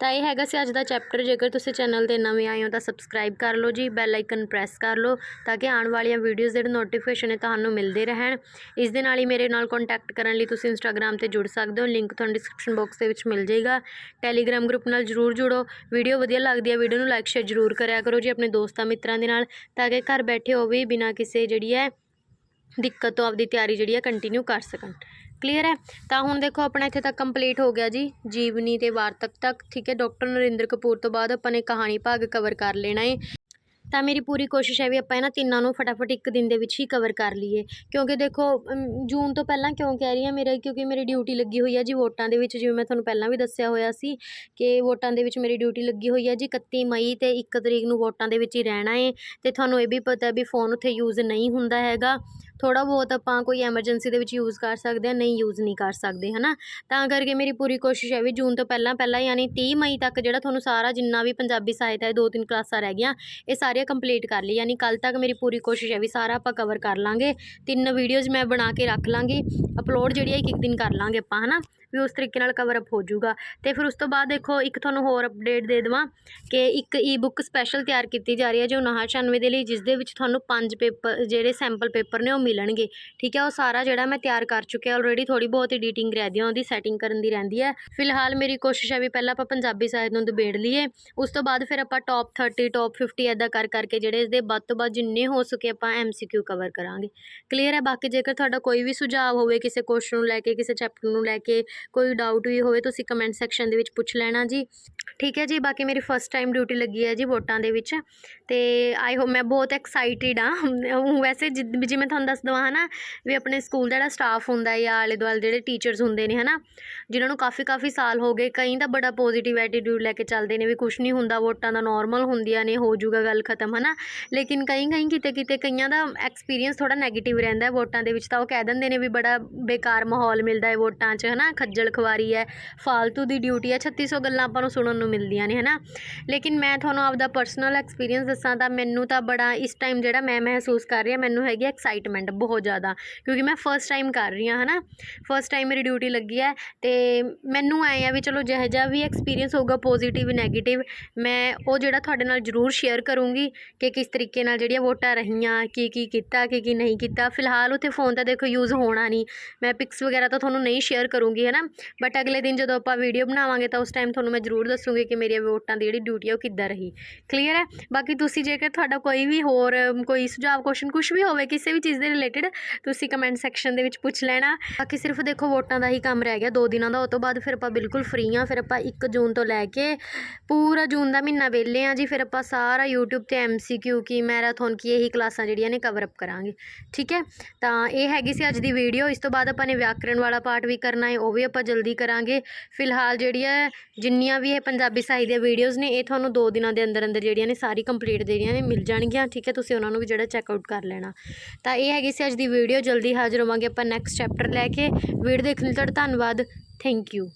ਤਾਂ ਇਹ ਹੈਗਾ ਸੀ ਅੱਜ ਦਾ ਚੈਪਟਰ ਜੇਕਰ ਤੁਸੀਂ ਚੈਨਲ ਤੇ ਨਵੇਂ ਆਏ ਹੋ ਤਾਂ ਸਬਸਕ੍ਰਾਈਬ ਕਰ ਲਓ ਜੀ ਬੈਲ ਆਈਕਨ ਪ੍ਰੈਸ ਕਰ ਲਓ ਤਾਂ ਕਿ ਆਉਣ ਵਾਲੀਆਂ ਵੀਡੀਓਜ਼ ਦੇ ਨੋਟੀਫਿਕੇਸ਼ਨ ਹੈ ਤੁਹਾਨੂੰ ਮਿਲਦੇ ਰਹਿਣ। ਇਸ ਦੇ ਨਾਲ ਹੀ ਮੇਰੇ ਨਾਲ ਕੰਟੈਕਟ ਕਰਨ ਲਈ ਤੁਸੀਂ ਇੰਸਟਾਗ੍ਰam ਤੇ ਜੁੜ ਸਕਦੇ ਹੋ ਲਿੰਕ ਤੁਹਾਨੂੰ ਡਿਸਕ੍ਰਿਪਸ਼ਨ ਬਾਕਸ ਦੇ ਵਿੱਚ ਮਿਲ ਜਾਏਗਾ। ਟੈਲੀਗ੍ਰam ਗਰੁੱਪ ਨਾਲ ਜਰੂਰ ਜੁੜੋ ਵੀਡੀਓ ਵਧੀਆ ਲੱਗਦੀ ਹੈ ਵੀਡੀਓ ਨੂੰ ਲਾਈਕ ਸ਼ੇਅਰ ਜਰੂਰ ਕਰਿਆ ਕਰੋ ਜੀ ਆਪਣੇ ਦੋਸਤਾਂ ਮਿੱਤਰਾਂ ਦੇ ਨਾਲ ਤਾਂ ਕਿ ਘਰ ਬੈਠੇ ਹੋ ਵੀ ਬਿਨਾਂ ਕਿਸੇ ਜਿਹੜੀ ਹੈ ਦਿੱਕਤ ਤੋਂ ਆਪਦੀ ਤਿਆਰੀ ਜਿਹੜੀ ਹੈ ਕੰਟੀਨਿਊ ਕਰ ਸਕਣ। ਕਲੀਅਰ ਹੈ? ਤਾਂ ਹੁਣ ਦੇਖੋ, ਆਪਣਾ ਇੱਥੇ ਤੱਕ ਕੰਪਲੀਟ ਹੋ ਗਿਆ ਜੀ। ਜੀਵਨੀ ਤੇ ਵਾਰਤਕ ਤੱਕ, ਠੀਕ ਹੈ? ਡਾਕਟਰ ਨਰਿੰਦਰ ਕਪੂਰ ਤੋਂ ਬਾਅਦ ਆਪਾਂ ਨੇ ਕਹਾਣੀ ਭਾਗ ਕਵਰ ਕਰ ਲੈਣਾ ਹੈ ਤਾਂ ਮੇਰੀ ਪੂਰੀ ਕੋਸ਼ਿਸ਼ ਹੈ ਵੀ ਆਪਾਂ ਇਹਨਾਂ ਤਿੰਨਾਂ ਨੂੰ ਫਟਾਫਟ ਇੱਕ ਦਿਨ ਦੇ ਵਿੱਚ ਹੀ ਕਵਰ ਕਰ ਲਈਏ। ਕਿਉਂਕਿ ਦੇਖੋ ਜੂਨ ਤੋਂ ਪਹਿਲਾਂ ਕਿਉਂ ਕਹਿ ਰਹੀ ਹਾਂ ਮੇਰੇ, ਕਿਉਂਕਿ ਮੇਰੀ ਡਿਊਟੀ ਲੱਗੀ ਹੋਈ ਹੈ ਜੀ ਵੋਟਾਂ ਦੇ ਵਿੱਚ। ਜਿਵੇਂ ਮੈਂ ਤੁਹਾਨੂੰ ਪਹਿਲਾਂ ਵੀ ਦੱਸਿਆ ਹੋਇਆ ਸੀ ਕਿ ਵੋਟਾਂ ਦੇ ਵਿੱਚ ਮੇਰੀ ਡਿਊਟੀ ਲੱਗੀ ਹੋਈ ਹੈ ਜੀ 31 ਮਈ ਤੇ 1 ਤਰੀਕ ਨੂੰ ਵੋਟਾਂ ਦੇ ਵਿੱਚ ਹੀ ਰਹਿਣਾ ਹੈ ਤੇ ਤੁਹਾਨੂੰ ਇਹ ਵੀ ਪਤਾ ਵੀ ਫੋਨ ਉੱਥੇ ਯੂਜ਼ ਨਹੀਂ ਹੁੰਦਾ ਹੈਗਾ। ਥੋੜਾ ਬਹੁਤ ਆਪਾਂ ਕੋਈ ਐਮਰਜੈਂਸੀ ਦੇ ਵਿੱਚ ਯੂਜ਼ ਕਰ ਸਕਦੇ ਹਾਂ, ਨਹੀਂ ਯੂਜ਼ ਨਹੀਂ ਕਰ ਸਕਦੇ, ਹਨਾ? ਤਾਂ ਕਰਕੇ ਮੇਰੀ ਪੂਰੀ ਕੋਸ਼ਿਸ਼ ਹੈ ਵੀ ਜੂਨ ਤੋਂ ਪਹਿਲਾਂ ਪਹਿਲਾਂ ਯਾਨੀ 30 ਮਈ ਤੱਕ ਜਿਹੜਾ ਤੁਹਾਨੂੰ ਸਾਰਾ ਜਿੰਨਾ ਵੀ ਪੰਜਾਬੀ ਸਾਹਿਤ ਹੈ ਦੋ ਤਿੰਨ ਕਲਾਸਾਂ ਰਹਿ ਗਈਆਂ, ਇਹ ਸਾਰੀਆਂ ਕੰਪਲੀਟ ਕਰ ਲਈ। ਯਾਨੀ ਕੱਲ ਤੱਕ ਮੇਰੀ ਪੂਰੀ ਕੋਸ਼ਿਸ਼ ਹੈ ਵੀ ਸਾਰਾ ਆਪਾਂ ਕਵਰ ਕਰ ਲਾਂਗੇ। ਤਿੰਨ ਵੀਡੀਓਜ਼ ਮੈਂ ਬਣਾ ਕੇ ਰੱਖ ਲਾਂਗੀ। ਅਪਲੋਡ ਜਿਹੜੀ ਹੈ ਇੱਕ ਇੱਕ ਦਿਨ ਕਰ ਲਾਂਗੇ ਆਪਾਂ, ਹਨਾ? ਵੀ ਉਸ ਤਰੀਕੇ ਨਾਲ ਕਵਰ ਅਪ ਹੋ ਜਾਊਗਾ। ਤੇ ਫਿਰ ਉਸ ਤੋਂ ਬਾਅਦ ਦੇਖੋ, ਇੱਕ ਤੁਹਾਨੂੰ ਹੋਰ ਅਪਡੇਟ ਦੇ ਦੇਵਾਂ ਕਿ ਇੱਕ ਈ-ਬੁੱਕ ਸਪੈਸ਼ਲ ਤਿਆਰ ਕੀਤੀ ਜਾ ਰਹੀ ਹੈ ਜੋ 996 ਦੇ ਲਈ ਜਿਸ ਦੇ ਵਿੱਚ ਤੁਹਾਨੂੰ ਪੰਜ ਪੇਪਰ ਜਿਹੜੇ ਸੈਂਪਲ ਪੇਪਰ ਨੇ ਉਹ ਮਿਲਣਗੇ। ਠੀਕ ਹੈ, ਉਹ ਸਾਰਾ ਜਿਹੜਾ ਮੈਂ ਤਿਆਰ ਕਰ ਚੁੱਕਿਆ ਆਲਰੇਡੀ ਥੋੜੀ ਬਹੁਤ ਐਡੀਟਿੰਗ ਰਹਿੰਦੀ ਹੈ ਉਹਦੀ ਸੈਟਿੰਗ ਕਰਨ ਦੀ ਰਹਿੰਦੀ ਹੈ। ਫਿਲਹਾਲ ਮੇਰੀ ਕੋਸ਼ਿਸ਼ ਹੈ ਵੀ ਪਹਿਲਾਂ ਆਪਾਂ ਪੰਜਾਬੀ ਸਾਹਿਤ ਨੂੰ ਦਬੇੜ ਲਈਏ, ਉਸ ਤੋਂ ਬਾਅਦ ਫਿਰ ਆਪਾਂ ਟੌਪ 30 ਟੌਪ 50 ਐਦਾਂ ਕਰ ਕਰਕੇ ਜਿਹੜੇ ਇਸਦੇ ਵੱਧ ਤੋਂ ਵੱਧ ਜਿੰਨੇ ਹੋ ਸਕੇ ਆਪਾਂ ਐਮਸੀਕਿਊ ਕਵਰ ਕਰਾਂਗੇ। ਕਲੀਅਰ ਹੈ? ਬਾਕੀ ਜੇਕਰ ਤੁਹਾਡਾ ਕੋਈ ਵੀ ਸੁਝਾਅ ਹੋਵੇ, ਕਿਸੇ ਕੁਐਸਚਨ ਨੂੰ ਲੈ ਕੇ, ਕਿਸੇ ਚੈਪਟਰ ਨੂੰ ਲੈ ਕੇ, ਕੋਈ ਡਾਊਟ ਵੀ ਹੋਵੇ, ਤੁਸੀਂ ਕਮੈਂਟ ਸੈਕਸ਼ਨ ਦੇ ਵਿੱਚ ਪੁੱਛ ਲੈਣਾ ਜੀ। ਠੀਕ ਹੈ ਜੀ? ਬਾਕੀ ਮੇਰੀ ਫਸਟ ਟਾਈਮ ਡਿਊਟੀ ਲੱਗੀ ਹੈ ਜੀ ਵੋਟਾਂ ਦੇ ਵਿੱਚ। ਤੇ ਆਈ ਹੋਪ ਮੈਂ ਬਹੁਤ ਐਕਸਾਈਟਿਡ ਆ ਵੈਸੇ ਜਿ- ਜਿਵੇਂ ਤੁਹਾਨੂੰ ਦੱਸ ਦਵਾਂ, ਹਨਾ, ਵੀ ਆਪਣੇ ਸਕੂਲ ਦਾ ਜਿਹੜਾ ਸਟਾਫ ਹੁੰਦਾ ਜਾਂ ਆਲੇ ਦੁਆਲੇ ਜਿਹੜੇ ਟੀਚਰਸ ਹੁੰਦੇ ਨੇ, ਹਨਾ, ਜਿਨ੍ਹਾਂ ਨੂੰ ਕਾਫੀ ਕਾਫੀ ਸਾਲ ਹੋ ਗਏ, ਕਈ ਤਾਂ ਬੜਾ ਪੋਜ਼ਿਟਿਵ ਐਟੀਟਿਊਡ ਲੈ ਕੇ ਚੱਲਦੇ ਨੇ ਵੀ ਕੁਝ ਨਹੀਂ ਹੁੰਦਾ, ਵੋਟਾਂ ਦਾ ਨਾਰਮਲ ਹੁੰਦੀਆਂ ਨੇ, ਹੋ ਜਾਊਗਾ ਗੱਲ ਖਤਮ, ਹਨਾ, ਲੇਕਿਨ ਕਈ ਕਈ ਕਿਤੇ ਕਿਤੇ ਕਈਆਂ ਦਾ ਐਕਸਪੀਰੀਅੰਸ ਥੋੜਾ ਨੈਗੇਟਿਵ ਰਹਿੰਦਾ ਹੈ ਵੋਟਾਂ ਦੇ ਵਿੱਚ, ਤਾਂ ਉਹ ਕਹਿ ਦਿੰਦੇ ਨੇ ਵੀ ਬੜਾ ਬੇਕਾਰ ਮਾਹੌਲ ਮਿਲਦਾ ਹੈ ਵੋਟਾਂ 'ਚ, ਹਨਾ, ਖੱਜਲ ਖਵਾਰੀ ਹੈ, ਫਾਲਤੂ ਦੀ ਡਿਊਟੀ ਹੈ 3600 ਗੱਲਾਂ ਆਪਾਂ ਨੂੰ ਸੁਣਨ ਨੂੰ ਮਿਲਦੀਆਂ ਨੇ, ਹਨਾ, ਲੇਕਿਨ ਮੈਂ ਤੁਹਾਨੂੰ ਆਪਦਾ ਪਰਸਨਲ ਐਕਸਪੀਰੀਅੰਸ ਦੱਸਾਂ ਤਾਂ ਮੈਨੂੰ ਤਾਂ ਬੜਾ ਇਸ ਟਾਈਮ ਜਿਹੜਾ ਮੈਂ ਮਹਿਸੂਸ ਕਰ ਰਹੀ ਹਾਂ, ਮੈਨੂੰ ਹੈਗੀ ਐਕਸਾਈਟਮੈਂਟ ਬਹੁਤ ਜ਼ਿਆਦਾ, ਕਿਉਂਕਿ ਮੈਂ ਫਸਟ ਟਾਈਮ ਕਰ ਰਹੀ ਹਾਂ ਹੈ ਨਾ ਫਸਟ ਟਾਈਮ ਮੇਰੀ ਡਿਊਟੀ ਲੱਗੀ ਹੈ ਅਤੇ ਮੈਨੂੰ ਐਂ ਆ ਵੀ ਚਲੋ ਜਿਹੋ ਜਿਹਾ ਵੀ ਐਕਸਪੀਰੀਅੰਸ ਹੋਊਗਾ ਪੋਜ਼ੀਟਿਵ ਨੈਗੇਟਿਵ ਮੈਂ ਉਹ ਜਿਹੜਾ ਤੁਹਾਡੇ ਨਾਲ ਜ਼ਰੂਰ ਸ਼ੇਅਰ ਕਰੂੰਗੀ ਕਿ ਕਿਸ ਤਰੀਕੇ ਨਾਲ ਜਿਹੜੀਆਂ ਵੋਟਾਂ ਰਹੀਆਂ, ਕੀ ਕੀ ਕੀਤਾ, ਕੀ ਕੀ ਨਹੀਂ ਕੀਤਾ। ਫਿਲਹਾਲ ਉੱਥੇ ਫੋਨ ਤਾਂ ਦੇਖੋ ਯੂਜ਼ ਹੋਣਾ ਨਹੀਂ, ਮੈਂ ਪਿਕਸ ਵਗੈਰਾ ਤਾਂ ਤੁਹਾਨੂੰ ਨਹੀਂ ਸ਼ੇਅਰ ਕਰੂੰਗੀ ਹੈ ਨਾ ਬਟ ਅਗਲੇ ਦਿਨ ਜਦੋਂ ਆਪਾਂ ਵੀਡੀਓ ਬਣਾਵਾਂਗੇ ਤਾਂ ਉਸ ਟਾਈਮ ਤੁਹਾਨੂੰ ਮੈਂ ਜ਼ਰੂਰ ਦੱਸੂੰਗੀ ਕਿ ਮੇਰੀਆਂ ਵੋਟਾਂ ਦੀ ਜਿਹੜੀ ਡਿਊਟੀ ਆ ਉਹ ਕਿੱਦਾਂ ਰਹੀ। ਕਲੀਅਰ ਹੈ? ਬਾਕੀ ਤੁਸੀਂ ਜੇਕਰ ਤੁਹਾਡਾ ਕੋਈ ਵੀ ਹੋਰ, ਕੋਈ ਸੁਝਾਅ ਕੁਐਸਚਨ ਕੁਝ ਵੀ ਹੋਵੇ, ਕਿਸੇ ਵੀ ਚੀਜ਼ ਦੇ ਰਿਲੇਟਡ ਤੁਸੀਂ ਕਮੈਂਟ ਸੈਕਸ਼ਨ ਦੇ ਵਿੱਚ ਪੁੱਛ ਲੈਣਾ। ਬਾਕੀ ਸਿਰਫ ਦੇਖੋ ਵੋਟਾਂ ਦਾ ਹੀ ਕੰਮ ਰਹਿ ਗਿਆ, ਦੋ ਦਿਨਾਂ ਦਾ ਉਸ ਤੋਂ ਬਾਅਦ ਫਿਰ ਆਪਾਂ ਬਿਲਕੁਲ ਫ੍ਰੀ ਆ ਫਿਰ ਆਪਾਂ 1 ਜੂਨ ਤੋਂ ਲੈ ਕੇ ਪੂਰਾ ਜੂਨ ਦਾ ਮਹੀਨਾ ਵਿਹਲੇ ਆ ਜੀ, ਫਿਰ ਆਪਾਂ ਸਾਰਾ YouTube ਤੇ MCQ ਕੀ ਮੈਰਾਥਨ ਕੀ ਇਹੀ ਕਲਾਸਾਂ ਜਿਹੜੀਆਂ ਨੇ ਕਵਰ ਅਪ ਕਰਾਂਗੇ, ਠੀਕ ਹੈ? ਤਾਂ ਇਹ ਹੈਗੀ ਸੀ ਅੱਜ ਦੀ ਵੀਡੀਓ ਇਸ ਤੋਂ ਬਾਅਦ ਆਪਾਂ ਨੇ ਵਿਆਕਰਣ ਵਾਲਾ ਪਾਠ ਵੀ ਕਰਨਾ ਹੈ, ਉਹ ਵੀ ਆਪਾਂ ਜਲਦੀ ਕਰਾਂਗੇ। ਫਿਲਹਾਲ ਜਿਹੜੀ ਹੈ, ਜਿੰਨੀਆਂ ਵੀ ਇਹ ਪੰਜਾਬੀ ਸਾਹਿਤ ਦੀਆਂ ਵੀਡੀਓਜ਼ ਨੇ, ਇਹ ਤੁਹਾਨੂੰ ਦੋ ਦਿਨਾਂ ਦੇ ਅੰਦਰ ਅੰਦਰ ਜਿਹੜੀਆਂ ਨੇ, ਸਾਰੀ ਕੰਪਲੀਟ ਜਿਹੜੀਆਂ ਨੇ, ਮਿਲ ਜਾਣਗੀਆਂ, ਠੀਕ ਹੈ? ਤੁਸੀਂ ਉਹਨਾਂ ਨੂੰ ਵੀ ਜਿਹੜਾ ਚੈੱਕ ਆਊਟ ਕਰ ਲੈਣਾ। ਤਾਂ ਇਹ ਹੈਗੀ ਸੀ ਅੱਜ ਦੀ ਵੀਡੀਓ ਜਲਦੀ ਹਾਜ਼ਰ ਹੋਵਾਂਗੇ ਆਪਾਂ ਨੈਕਸਟ ਚੈਪਟਰ ਲੈ ਕੇ। ਵੀਡੀਓ ਦੇਖਣ ਲਈ ਤੁਹਾਡਾ ਧੰਨਵਾਦ। Thank you